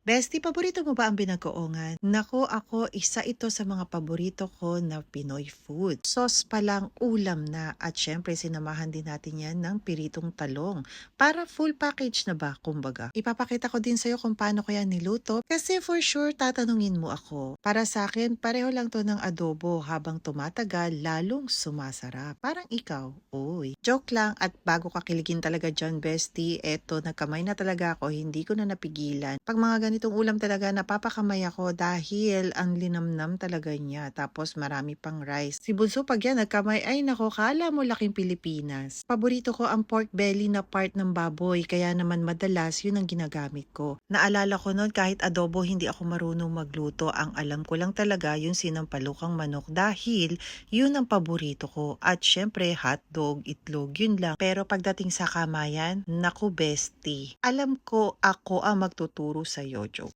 Bestie, paborito mo ba ang binagoongan? Naku, ako, isa ito sa mga paborito ko na Pinoy food. Sauce pa lang, ulam na. At syempre, sinamahan din natin yan ng piritong talong. Para full package na ba, kumbaga. Ipapakita ko din sa'yo kung paano ko yan niluto. Kasi for sure, tatanungin mo ako. Para sa akin, pareho lang to ng adobo. Habang tumatagal, lalong sumasarap. Parang ikaw, uy. Joke lang at bago ka kiligin talaga dyan, bestie, eto, nagkamay na talaga ako. Hindi ko na napigilan. Pag mga ganitong ulam talaga, napapakamay ako dahil ang linamnam talaga niya. Tapos marami pang rice. Si Bunso pag yan nagkamay, ay nako, kala mo laking Pilipinas. Paborito ko ang pork belly na part ng baboy, kaya naman madalas yun ang ginagamit ko. Naalala ko noon kahit adobo hindi ako marunong magluto. Ang alam ko lang talaga yung sinampalukang manok dahil yun ang paborito ko. At syempre hotdog, itlog, yun lang. Pero pagdating sa kamayan, naku bestie. Alam ko ako ang magtuturo sa'yo, 18